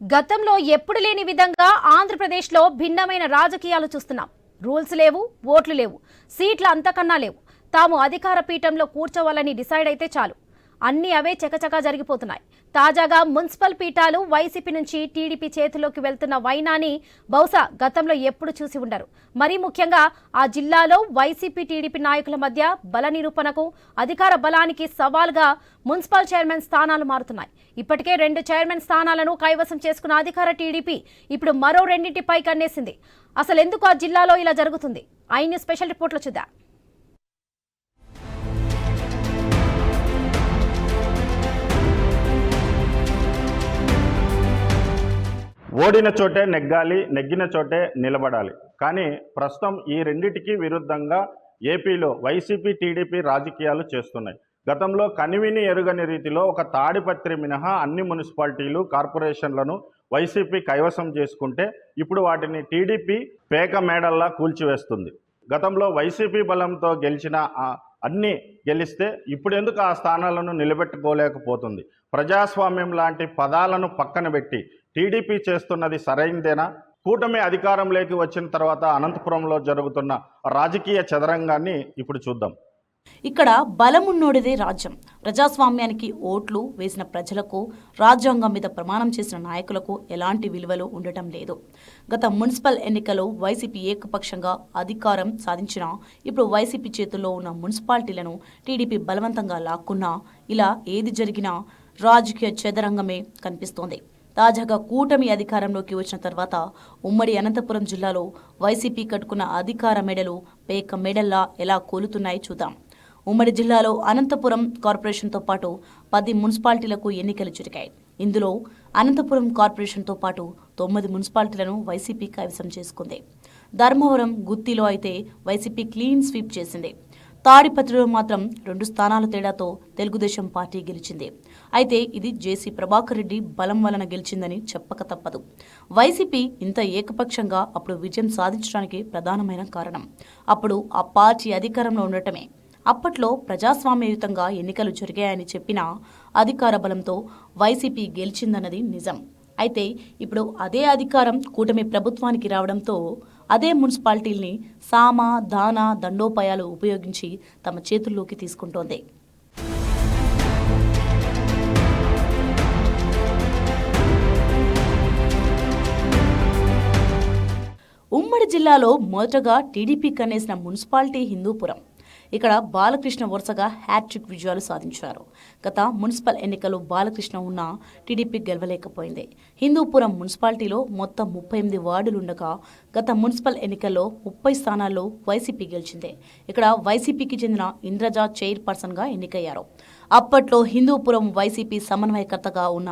గతంలో ఎప్పుడు లేని విధంగా ఆంధ్రప్రదేశ్లో భిన్నమైన రాజకీయాలు చూస్తున్నాం. రూల్స్ లేవు ఓట్లు లేవు సీట్లు అంతకన్నా లేవు. తాము అధికార పీఠంలో కూర్చోవాలని డిసైడ్ అయితే చాలు. అన్నీ అవే చకచకా జరిగిపోతున్నాయి. తాజాగా మున్సిపల్ పీఠాలు వైసీపీ నుంచి టీడీపీ చేతిలోకి వెళ్తున్న వైనాని బహుశా గతంలో ఎప్పుడు చూసి ఉండరు. మరీ ముఖ్యంగా ఆ జిల్లాలో వైసీపీ టీడీపీ నాయకుల మధ్య బల నిరూపణకు అధికార బలానికి సవాల్గా మున్సిపల్ చైర్మన్ స్థానాలు మారుతున్నాయి. ఇప్పటికే రెండు చైర్మన్ స్థానాలను కైవసం చేసుకున్న అధికార టీడీపీ ఇప్పుడు మరో రెండింటిపై కన్నేసింది అసలు ఎందుకు ఆ జిల్లాలో ఇలా జరుగుతుంది? ఐన్యూ స్పెషల్ రిపోర్ట్లో చూద్దాం. ఓడిన చోటే నెగ్గాలి నెగ్గిన చోటే నిలబడాలి. కానీ ప్రస్తుతం ఈ రెండిటికి విరుద్ధంగా ఏపీలో వైసీపీ టీడీపీ రాజకీయాలు చేస్తున్నాయి. గతంలో కనివిని ఎరుగని రీతిలో ఒక తాడిపత్రి మినహా అన్ని మున్సిపాలిటీలు కార్పొరేషన్లను వైసీపీ కైవసం చేసుకుంటే ఇప్పుడు వాటిని టీడీపీ పేక మేడల్లా కూల్చివేస్తుంది. గతంలో వైసీపీ బలంతో గెలిచిన అన్నీ గెలిస్తే ఇప్పుడు ఎందుకు ఆ స్థానాలను నిలబెట్టుకోలేకపోతుంది? ప్రజాస్వామ్యం లాంటి పదాలను పక్కన పెట్టి టీడీపీ చేస్తున్నది సరైందేనా? కూటమి అధికారంలోకి వచ్చిన తర్వాత అనంతపురంలో జరుగుతున్న రాజకీయ చదరంగాన్ని ఇప్పుడు చూద్దాం. ఇక్కడ బలమున్నోడిదే రాజ్యం. ప్రజాస్వామ్యానికి ఓట్లు వేసిన ప్రజలకు రాజ్యాంగం మీద ప్రమాణం చేసిన నాయకులకు ఎలాంటి విలువలు ఉండటం లేదు. గత మున్సిపల్ ఎన్నికల్లో వైసీపీ ఏకపక్షంగా అధికారం సాధించినా ఇప్పుడు వైసీపీ చేతుల్లో ఉన్న మున్సిపాలిటీలను టీడీపీ బలవంతంగా లాక్కున్నా ఇలా ఏది జరిగినా రాజకీయ చదరంగమే కనిపిస్తోంది. తాజాగా కూటమి అధికారంలోకి వచ్చిన తర్వాత ఉమ్మడి అనంతపురం జిల్లాలో వైసీపీ కట్టుకున్న అధికార మెడలు పేక మెడల్లా ఎలా కోలుతున్నాయి చూద్దాం. ఉమ్మడి జిల్లాలో అనంతపురం కార్పొరేషన్తో పాటు పది మున్సిపాలిటీలకు ఎన్నికలు జరిగాయి. ఇందులో అనంతపురం కార్పొరేషన్తో పాటు తొమ్మిది మున్సిపాలిటీలను వైసీపీ కైవసం చేసుకుంది. ధర్మవరం గుత్తిలో అయితే వైసీపీ క్లీన్ స్వీప్ చేసింది. తాడిపత్రిలో మాత్రం రెండు స్థానాల తేడాతో తెలుగుదేశం పార్టీ గెలిచింది. అయితే ఇది జేసీ ప్రభాకర్ రెడ్డి బలం వలన గెలిచిందని చెప్పక తప్పదు. వైసీపీ ఇంత ఏకపక్షంగా అప్పుడు విజయం సాధించడానికి ప్రధానమైన కారణం. అప్పుడు ఆ పార్టీ అధికారంలో ఉండటమే. అప్పట్లో ప్రజాస్వామ్యయుతంగా ఎన్నికలు జరిగాయని చెప్పినా అధికార బలంతో వైసీపీ గెలిచిందన్నది నిజం. అయితే ఇప్పుడు అదే అధికారం కూటమి ప్రభుత్వానికి రావడంతో అదే మున్సిపాలిటీల్ని సామ దాన దండోపాయాలు ఉపయోగించి తమ చేతుల్లోకి తీసుకుంటోంది. ఉమ్మడి జిల్లాలో మొదటగా టీడీపీ కనేసిన మున్సిపాలిటీ హిందూపురం. ఇక్కడ బాలకృష్ణ వరుసగా హ్యాట్రిక్ విజయాలు సాధించారు. గత మున్సిపల్ ఎన్నికల్లో బాలకృష్ణ ఉన్న టీడీపీ గెలవలేకపోయింది. హిందూపురం మున్సిపాలిటీలో మొత్తం ముప్పై ఎనిమిది వార్డులుండగా గత మున్సిపల్ ఎన్నికల్లో ముప్పై స్థానాల్లో వైసీపీ గెలిచింది. ఇక్కడ వైసీపీకి చెందిన ఇంద్రజ చైర్పర్సన్గా ఎన్నికయ్యారు. అప్పట్లో హిందూపురం వైసీపీ సమన్వయకర్తగా ఉన్న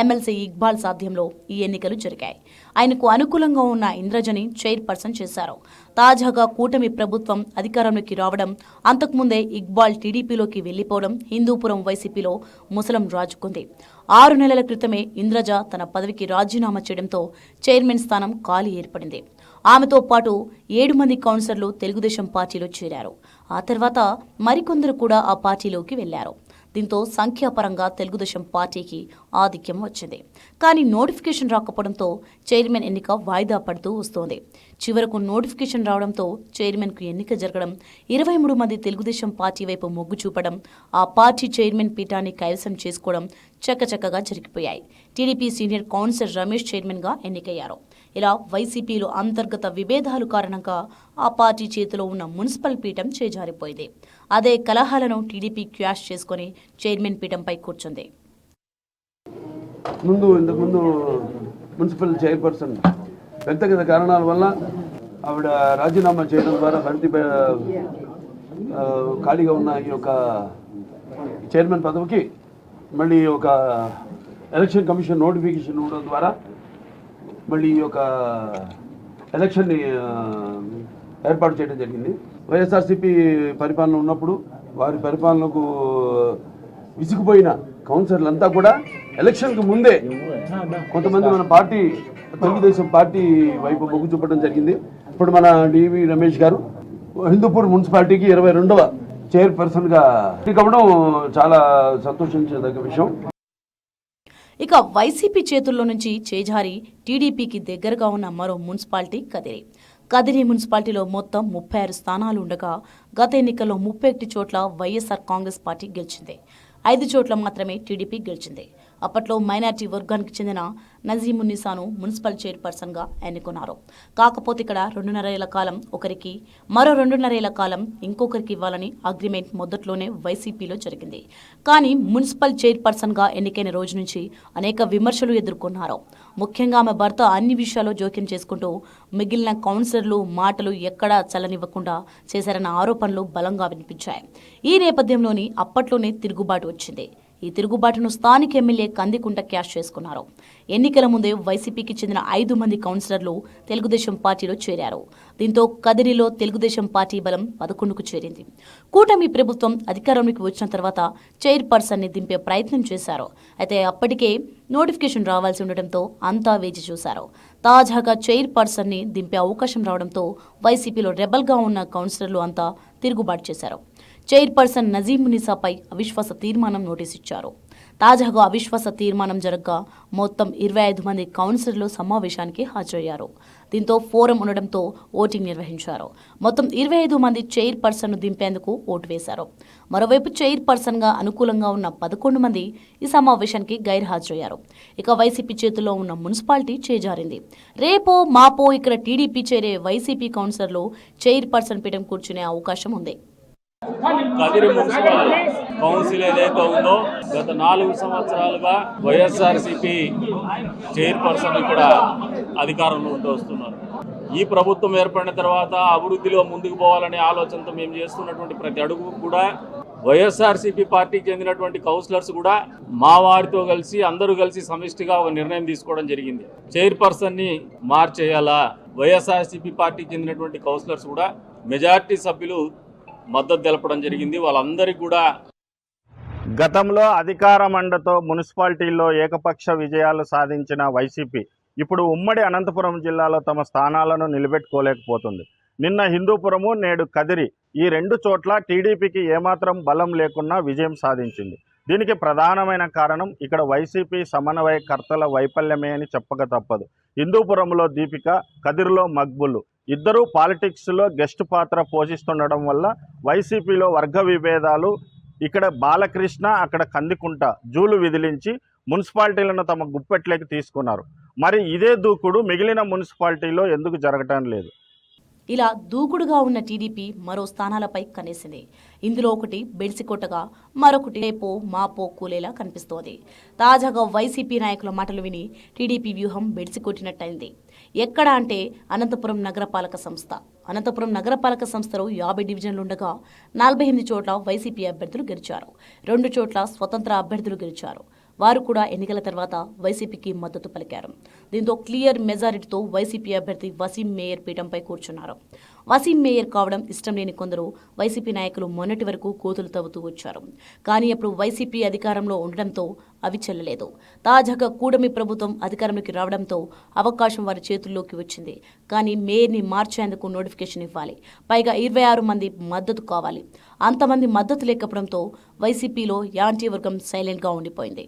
ఎమ్మెల్సీ ఇక్బాల్ సాధ్యంలో ఈ ఎన్నికలు జరిగాయి. ఆయనకు అనుకూలంగా ఉన్న ఇంద్రజని చైర్పర్సన్ చేశారు. తాజాగా కూటమి ప్రభుత్వం అధికారంలోకి రావడం అంతకుముందే ఇక్బాల్ టీడీపీలోకి వెళ్ళిపోవడం హిందూపురం వైసీపీలో ముసలం రాజుకుంది. ఆరు నెలల క్రితమే ఇంద్రజ తన పదవికి రాజీనామా చేయడంతో చైర్మన్ స్థానం ఖాళీ ఏర్పడింది. ఆమెతో పాటు ఏడు మంది కౌన్సిలర్లు తెలుగుదేశం పార్టీలో చేరారు. ఆ తర్వాత మరికొందరు కూడా ఆ పార్టీలోకి వెళ్ళారు. దీంతో సంఖ్యాపరంగా తెలుగుదేశం పార్టీకి ఆధిక్యం వచ్చింది. కానీ నోటిఫికేషన్ రాకపోవడంతో చైర్మన్ ఎన్నిక వాయిదా పడుతూ వస్తోంది. చివరకు నోటిఫికేషన్ రావడంతో చైర్మన్కు ఎన్నిక జరగడం ఇరవై మూడు మంది తెలుగుదేశం పార్టీ వైపు మొగ్గు చూపడం ఆ పార్టీ చైర్మన్ పీఠాన్ని కైవసం చేసుకోవడం చక్కచక్కగా జరిగిపోయాయి. టీడీపీ సీనియర్ కౌన్సిలర్ రమేష్ చైర్మన్గా ఎన్నికయ్యారు. ఇలా వైసీపీలో అంతర్గత విభేదాలు కారణంగా ఆ పార్టీ చేతిలో ఉన్న మున్సిపల్ పీఠం చేజారిపోయింది. అదే కలహాలను టీడీపీ క్యాష్ చేసుకుని చైర్మన్ పీఠంపై కూర్చుంది. ముందు ఇంతకుముందు మున్సిపల్ చైర్పర్సన్ వ్యక్తిగత కారణాల వల్ల ఆవిడ రాజీనామా చేయడం ద్వారా భర్తీ ఖాళీగా ఉన్న ఈ యొక్క చైర్మన్ పదవికి మళ్ళీ ఒక ఎలక్షన్ కమిషన్ నోటిఫికేషన్ ఇవ్వడం ద్వారా మళ్ళీ ఈ యొక్క ఎలక్షన్ని ఏర్పాటు చేయడం జరిగింది. వైఎస్ఆర్సీపీ పరిపాలన ఉన్నప్పుడు వారి పరిపాలనకు విసిగిపోయిన కౌన్సిలర్లు అంతా కూడా ఎలక్షన్కి ముందే కొంతమంది మన పార్టీ తెలుగుదేశం పార్టీ వైపు మొగ్గు చూపడం జరిగింది. ఇప్పుడు మన డివి రమేష్ గారు హిందూపూర్ మున్సిపాలిటీకి ఇరవై రెండవ చైర్పర్సన్గా కావడం చాలా సంతోషించదగ్గ విషయం. ఇక వైసీపీ చేతుల్లో నుంచి చేజారి టీడీపీకి దగ్గరగా ఉన్న మరో మున్సిపాలిటీ కదిరి. కదిరి మున్సిపాలిటీలో మొత్తం ముప్పై ఆరు స్థానాలు ఉండగా గత ఎన్నికల్లో ముప్పై ఒకటి చోట్ల వైఎస్ఆర్ కాంగ్రెస్ పార్టీ గెలిచింది. ఐదు చోట్ల మాత్రమే టీడీపీ గెలిచింది. అప్పట్లో మైనార్టీ వర్గానికి చెందిన నజీమున్నిసాను మున్సిపల్ చైర్పర్సన్గా ఎన్నుకున్నారు. కాకపోతే ఇక్కడ రెండున్నరేళ్ళ కాలం ఒకరికి మరో రెండున్నరేళ్ళ కాలం ఇంకొకరికి ఇవ్వాలని అగ్రిమెంట్ మొదట్లోనే వైసీపీలో జరిగింది. కానీ మున్సిపల్ చైర్పర్సన్గా ఎన్నికైన రోజు నుంచి అనేక విమర్శలు ఎదుర్కొన్నారు. ముఖ్యంగా ఆమె భర్త అన్ని విషయాల్లో జోక్యం చేసుకుంటూ మిగిలిన కౌన్సిలర్లు మాటలు ఎక్కడా చల్లనివ్వకుండా చేశారన్న ఆరోపణలు బలంగా వినిపించాయి. ఈ నేపథ్యంలోని అప్పట్లోనే తిరుగుబాటు వచ్చింది. ఈ తిరుగుబాటును స్థానిక ఎమ్మెల్యే కందికుంట క్యాష్ చేసుకున్నారు. ఎన్నికల ముందే వైసీపీకి చెందిన ఐదు మంది కౌన్సిలర్లు తెలుగుదేశం పార్టీలో చేరారు. దీంతో కదిరిలో తెలుగుదేశం పార్టీ బలం పదకొండుకు చేరింది. కూటమి ప్రభుత్వం అధికారంలోకి వచ్చిన తర్వాత చైర్పర్సన్ని దింపే ప్రయత్నం చేశారు. అయితే అప్పటికే నోటిఫికేషన్ రావాల్సి ఉండటంతో అంతా వేచి చూశారు. తాజాగా చైర్పర్సన్ని దింపే అవకాశం రావడంతో వైసీపీలో రెబల్గా ఉన్న కౌన్సిలర్లు అంతా తిరుగుబాటు చేశారు. చైర్పర్సన్ నజీం మునిసాపై అవిశ్వాస తీర్మానం నోటీసిచ్చారు తాజాగా అవిశ్వాస తీర్మానం జరగ్గా మొత్తం ఇరవై ఐదు మంది కౌన్సిలర్లు సమావేశానికి హాజరయ్యారు. దీంతో ఫోరం ఉండడంతో ఓటింగ్ నిర్వహించారు. మొత్తం ఇరవై ఐదు మంది చైర్పర్సన్ను దింపేందుకు ఓటు వేశారు. మరోవైపు చైర్పర్సన్గా అనుకూలంగా ఉన్న పదకొండు మంది ఈ సమావేశానికి గైర్హాజరయ్యారు. ఇక వైసీపీ చేతిలో ఉన్న మున్సిపాలిటీ చేజారింది. రేపో మాపో ఇక్కడ టీడీపీ చేరే వైసీపీ కౌన్సిలర్లు చైర్పర్సన్ పీఠం కూర్చునే అవకాశం ఉంది. కదిరి మున్సిపల్ కౌన్సిల్ ఏదైతే ఉందో గత నాలుగు సంవత్సరాలుగా వైఎస్ఆర్సిపి చైర్పర్సన్ ఇక్కడ అధికారంలో ఉంటూ వస్తున్నారు. ఈ ప్రభుత్వం ఏర్పడిన తర్వాత అభివృద్ధిలో ముందుకు పోవాలనే ఆలోచనతో మేము చేస్తున్నటువంటి ప్రతి అడుగు కూడా వైఎస్ఆర్సీపీ పార్టీకి చెందినటువంటి కౌన్సిలర్స్ కూడా మా వారితో కలిసి అందరూ కలిసి సమిష్టిగా ఒక నిర్ణయం తీసుకోవడం జరిగింది. చైర్పర్సన్ని మార్చేయాలా? వైఎస్ఆర్సీపీ పార్టీకి చెందినటువంటి కౌన్సిలర్స్ కూడా మెజార్టీ సభ్యులు మద్దతు తెలపడం జరిగింది. వాళ్ళందరికీ కూడా గతంలో అధికార మండతో మున్సిపాలిటీల్లో ఏకపక్ష విజయాలు సాధించిన వైసీపీ ఇప్పుడు ఉమ్మడి అనంతపురం జిల్లాలో తమ స్థానాలను నిలబెట్టుకోలేకపోతుంది. నిన్న హిందూపురము నేడు కదిరి ఈ రెండు చోట్ల టీడీపీకి ఏమాత్రం బలం లేకున్నా విజయం సాధించింది. దీనికి ప్రధానమైన కారణం ఇక్కడ వైసీపీ సమన్వయకర్తల వైఫల్యమే అని చెప్పక తప్పదు. హిందూపురంలో దీపిక కదిరిలో మగ్బులు ఇద్దరూ పాలిటిక్స్లో గెస్ట్ పాత్ర పోషిస్తుండడం వల్ల వైసీపీలో వర్గ విభేదాలు ఇక్కడ బాలకృష్ణ అక్కడ కందికుంట జూలు విదిలించి మున్సిపాలిటీలను తమ గుప్పెట్లోకి తీసుకున్నారు. మరి ఇదే దూకుడు మిగిలిన మున్సిపాలిటీలో ఎందుకు జరగటం లేదు? ఇలా దూకుడుగా ఉన్న టీడీపీ మరో స్థానాలపై కనేసింది. ఇందులో ఒకటి బెడిసికొట్టగా మరొకటి రేపో మాపో కూలేలా కనిపిస్తోంది. తాజాగా వైసీపీ నాయకుల మాటలు విని టీడీపీ వ్యూహం బెడిసికొట్టినట్టయింది ఎక్కడ అంటే అనంతపురం నగరపాలక సంస్థ. అనంతపురం నగరపాలక సంస్థలో యాభై డివిజన్లు ఉండగా నలభై ఎనిమిది చోట్ల వైసీపీ అభ్యర్థులు గెలిచారు. రెండు చోట్ల స్వతంత్ర అభ్యర్థులు గెలిచారు. వారు కూడా ఎన్నికల తర్వాత వైసీపీకి మద్దతు పలికారు. దీంతో క్లియర్ మెజారిటీతో వైసీపీ అభ్యర్థి వసీం మేయర్ పీఠంపై కూర్చున్నారు. వసీం మేయర్ కావడం ఇష్టం లేని కొందరు వైసీపీ నాయకులు మొన్నటి వరకు కోతులు తవ్వుతూ వచ్చారు. కానీ అప్పుడు వైసీపీ అధికారంలో ఉండడంతో అవి చెల్లలేదు. తాజాగా కూడమి ప్రభుత్వం అధికారంలోకి రావడంతో అవకాశం వారి చేతుల్లోకి వచ్చింది. కానీ మేయర్ని మార్చేందుకు నోటిఫికేషన్ ఇవ్వాలి. పైగా ఇరవై ఆరు మంది మద్దతు కావాలి. అంతమంది మద్దతు లేకపోవడంతో వైసీపీలో యాంటీ వర్గం సైలెంట్గా ఉండిపోయింది.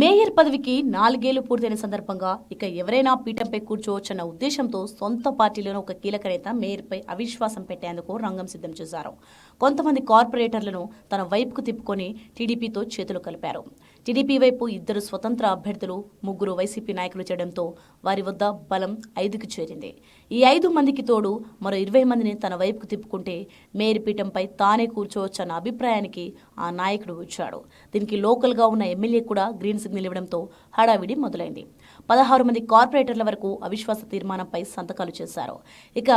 మేయర్ పదవికి నాలుగేళ్ళు పూర్తయిన సందర్భంగా ఇక ఎవరైనా పీఠంపై కూర్చోవచ్చన్న ఉద్దేశంతో సొంత పార్టీలోని ఒక కీలక నేత మేయర్పై అవిశ్వాసం పెట్టేందుకు రంగం సిద్ధం చేశారు. కొంతమంది కార్పొరేటర్లను తన వైపుకు తిప్పుకొని టీడీపీతో చేతులు కలిపారు. టీడీపీ వైపు ఇద్దరు స్వతంత్ర అభ్యర్థులు ముగ్గురు వైసీపీ నాయకులు చేయడంతో వారి వద్ద బలం ఐదుకు చేరింది. ఈ ఐదు మందికి తోడు మరో ఇరవై మందిని తన వైపుకు తిప్పుకుంటే మేయర్ పీఠంపై తానే కూర్చోవచ్చన్న అభిప్రాయానికి ఆ నాయకుడు వచ్చాడు. దీనికి లోకల్గా ఉన్న ఎమ్మెల్యే కూడా గ్రీన్ సిగ్నల్ ఇవ్వడంతో హడావిడి మొదలైంది. పదహారు మంది కార్పొరేటర్ల వరకు అవిశ్వాస తీర్మానంపై సంతకాలు చేశారు. ఇక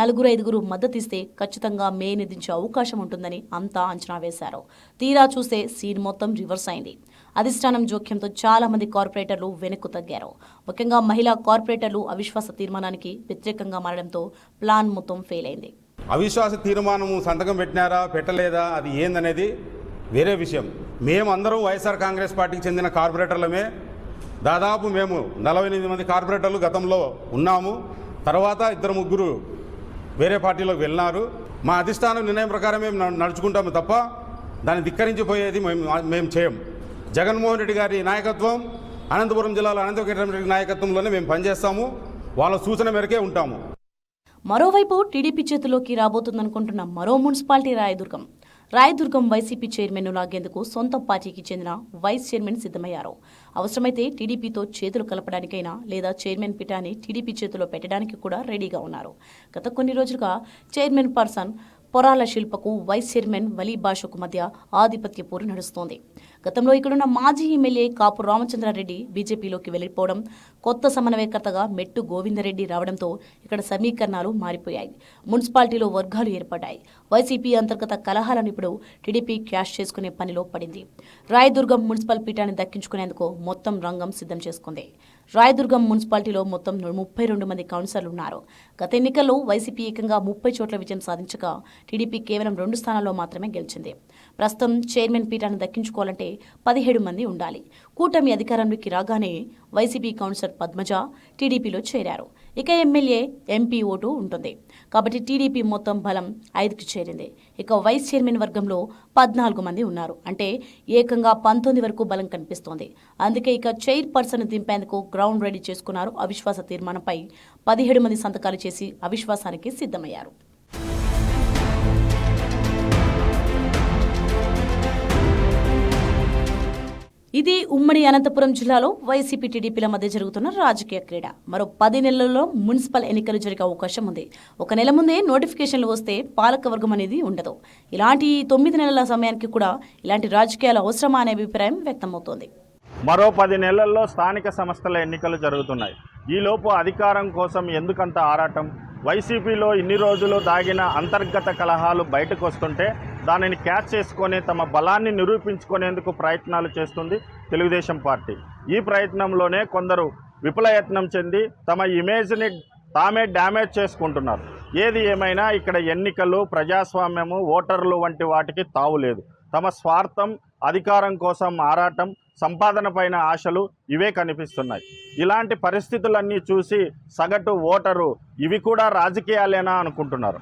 నలుగురు ఐదుగురు మద్దతిస్తే ఖచ్చితంగా మే నిధించే అవకాశం ఉంటుందని అంతా అంచనా వేశారు. తీరా చూస్తే సీన్ మొత్తం రివర్స్ అయింది. అధిష్టానం జోక్యంతో చాలా మంది కార్పొరేటర్లు వెనక్కు తగ్గారు. ముఖ్యంగా మహిళా కార్పొరేటర్లు అవిశ్వాస తీర్మానానికి వ్యతిరేకంగా మారడంతో ప్లాన్ మొత్తం ఫెయిల్ అయింది. అవిశ్వాస తీర్మానము సంతకం పెట్టినారా పెట్టలేదా అది ఏందనేది వేరే విషయం. మేమందరం వైఎస్ఆర్ కాంగ్రెస్ పార్టీకి చెందిన కార్పొరేటర్లమే. దాదాపు మేము నలభై ఎనిమిది మంది కార్పొరేటర్లు గతంలో ఉన్నాము. తర్వాత ఇద్దరు ముగ్గురు వేరే పార్టీలోకి వెళ్ళినారు. మా అధిష్టానం నిర్ణయం ప్రకారం మేము నడుచుకుంటాము తప్ప దాన్ని ధిక్కరించిపోయేది మేము మేము చేయం. జగన్మోహన్ రెడ్డి గారి నాయకత్వం అనంతపురం జిల్లాలో అనంతపురం రెడ్డి నాయకత్వంలోనే మేము పనిచేస్తాము. వాళ్ళ సూచన మేరకే ఉంటాము. మరోవైపు టీడీపీ చేతిలోకి రాబోతుందనుకుంటున్న మరో మున్సిపాలిటీ రాయదుర్గం. రాయదుర్గం వైసీపీ చైర్మన్ను లాగేందుకు సొంత పార్టీకి చెందిన వైస్ చైర్మన్ సిద్ధమయ్యారు. అవసరమైతే టీడీపీతో చేతులు కలపడానికైనా లేదా చైర్మన్ పీఠాన్ని టీడీపీ చేతిలో పెట్టడానికి కూడా రెడీగా ఉన్నారు. గత కొన్ని రోజులుగా చైర్మన్ పర్సన్ పొరాల శిల్పకు వైస్ చైర్మన్ వలీ భాషకు మధ్య ఆధిపత్య పోరు నడుస్తోంది. గతంలో ఇక్కడున్న మాజీ ఎమ్మెల్యే కాపు రామచంద్రారెడ్డి బీజేపీలోకి వెళ్ళిపోవడం కొత్త సమన్వయకర్తగా మెట్టు గోవిందరెడ్డి రావడంతో ఇక్కడ సమీకరణాలు మారిపోయాయి. మున్సిపాలిటీలో వర్గాలు ఏర్పడ్డాయి. వైసీపీ అంతర్గత కలహాలను ఇప్పుడు టీడీపీ క్యాష్ చేసుకునే పనిలో పడింది. రాయదుర్గం మున్సిపల్ పీఠాన్ని దక్కించుకునేందుకు మొత్తం రంగం సిద్ధం చేసుకుంది. రాయదుర్గం మున్సిపాలిటీలో మొత్తం ముప్పై రెండు మంది కౌన్సిలర్లు ఉన్నారు గత ఎన్నికల్లో వైసీపీ ఏకంగా ముప్పై చోట్ల విజయం సాధించగా టీడీపీ కేవలం రెండు స్థానాల్లో మాత్రమే గెలిచింది. ప్రస్తుతం చైర్మన్ పీఠాన్ని దక్కించుకోవాలంటే పదిహేడు మంది ఉండాలి. కూటమి అధికారంలోకి రాగానే వైసీపీ కౌన్సిలర్ పద్మజ టీడీపీలో చేరారు. ఇక ఎమ్మెల్యే ఎంపీ ఓటు ఉంటుంది. కాబట్టి టీడీపీ మొత్తం బలం ఐదుకి చేరింది. ఇక వైస్ చైర్మన్ వర్గంలో పద్నాలుగు మంది ఉన్నారు. అంటే ఏకంగా పంతొమ్మిది వరకు బలం కనిపిస్తోంది. అందుకే ఇక చైర్ పర్సన్ దింపేందుకు గ్రౌండ్ రెడీ చేసుకున్నారు అవిశ్వాస తీర్మానంపై పదిహేడు మంది సంతకాలు చేసి అవిశ్వాసానికి సిద్ధమయ్యారు. ఇది ఉమ్మడి అనంతపురం జిల్లాలో వైసీపీ టీడీపీల మధ్య జరుగుతున్న రాజకీయ క్రీడ. మరో పది నెలల్లో మున్సిపల్ ఎన్నికలు జరిగే అవకాశం ఉంది. ఒక నెల ముందే నోటిఫికేషన్లు వస్తే పాలకవర్గం అనేది ఉండదు. ఇలాంటి తొమ్మిది నెలల సమయానికి కూడా ఇలాంటి రాజకీయాలు అవసరమా అనే అభిప్రాయం వ్యక్తమవుతోంది. మరో పది నెలల్లో స్థానిక సంస్థల ఎన్నికలు జరుగుతున్నాయి. ఈలోపు అధికారం కోసం ఎందుకంత ఆరాటం? వైసీపీలో ఇన్ని రోజులు దాగిన అంతర్గత కలహాలు బయటకు వస్తుంటే దానిని క్యాచ్ చేసుకొని తమ బలాన్ని నిరూపించుకునేందుకు ప్రయత్నాలు చేస్తుంది తెలుగుదేశం పార్టీ. ఈ ప్రయత్నంలోనే కొందరు విఫలయత్నం చెంది తమ ఇమేజ్ని తామే డ్యామేజ్ చేసుకుంటున్నారు. ఏది ఏమైనా ఇక్కడ ఎన్నికలు ప్రజాస్వామ్యము ఓటర్లు వంటి వాటికి తావులేదు తమ స్వార్థం అధికారం కోసం ఆరాటం సంపాదన పైన ఆశలు ఇవే కనిపిస్తున్నాయి. ఇలాంటి పరిస్థితులన్నీ చూసి సగటు ఓటరు ఇవి కూడా రాజకీయాలేనా అనుకుంటున్నారు.